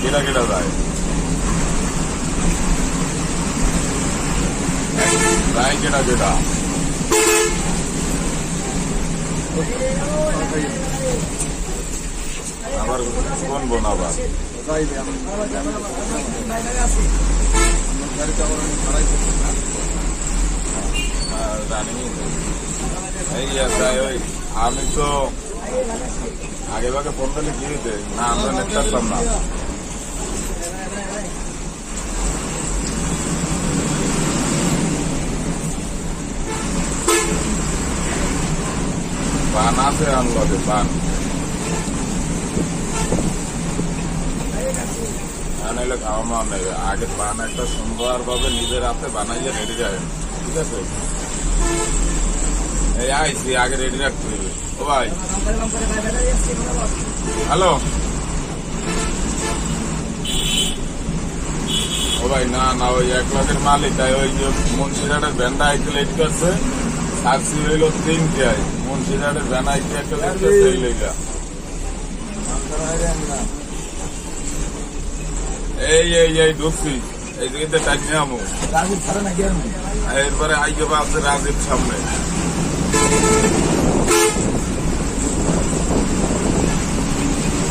কেটা কেটা যায় যায় কেটা কেটা আবার কোন বোন আবার। আহ, জানি ওই আমি তো আগে ভাগে ফোন করলে কি হইতে না আমরা নেট না। পান, আছে আনলগে পান। আনাইলে খাওয়া মাওয়া নেবে। আগে পান একটা সুন্দর ভাবে নিজের হাতে বানাইয়ে রেডি যায় ঠিক আছে? এই আইসি আগে রেডি রাখতে হবে ও ভাই। হ্যালো? ও ভাই, না না, ওই এক লাখের মালিক, তাই ওই যে মুন্সিরাটের ভ্যানটা আইতে লেট করছে। সার্সি হইল তিনটে মুন্সিরাটের ভ্যান আইতে একটা করছে এই লেগা এই এই এই ঢুকছি এই দিকে টাইম আমু রাজীব ছাড়া নাকি এরপরে আইকে আছে রাজীব সামনে